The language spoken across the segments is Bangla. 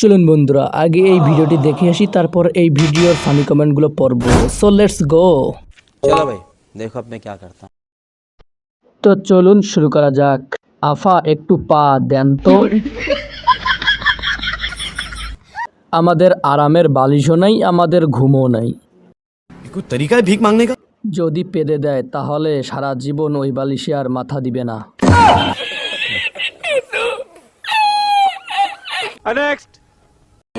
চলুন বন্ধুরা আগে এই ভিডিওটি দেখে আসি তারপর এই ভিডিওর ফানি কমেন্টগুলো পড়ব। সো লেটস গো চলো ভাই দেখো আপনি কি করতে তো চলুন শুরু করা যাক। আফা একটু পা দেন তো। আমাদের আরামের বালিশও নাই আমাদের ঘুমও নাই। তরিকায় ভিক মাংনে যদি পেদে দেয় তাহলে সারা জীবন ওই বালিশে আর মাথা দিবে না। নেক্সট।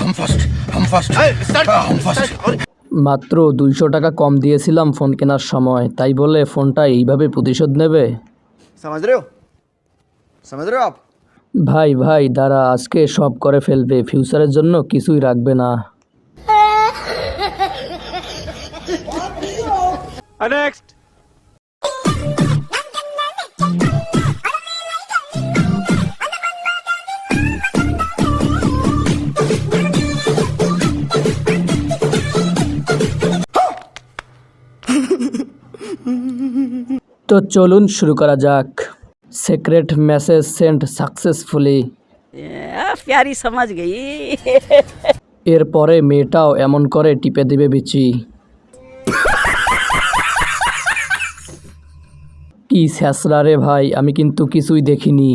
हम फर्स्ट हम फर्स्ट हम फर्स्ट মাত্র দুইশো টাকা কম দিয়েছিলাম ফোন কেনার সময় তাই বলে ফোনটা এইভাবে প্রতিশোধ নেবে समझ रहे हो समझ रहे हो आप ভাই ভাই দাঁড়া আজকে সব করে ফেলবে ফিউচারের জন্য কিছুই রাখবে না नेक्स्ट তো চলুন শুরু করা যাক। সিক্রেট মেসেজ সেন্ড সাকসেসফুলি প্যারি সমাজ গেই। এরপরে মেয়েটাও এমন করে টিপে দিবে বিচি। কি স্যাঁচরা রে ভাই আমি কিন্তু কিছুই দেখিনি।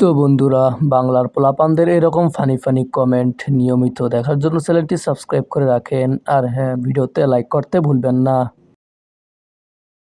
তো বন্ধুরা, বাংলার পোলাপানদের এরকম ফানি ফানি কমেন্ট নিয়মিত দেখার জন্য চ্যানেলটি সাবস্ক্রাইব করে রাখেন। আর হ্যাঁ ভিডিওতে লাইক করতে ভুলবেন না।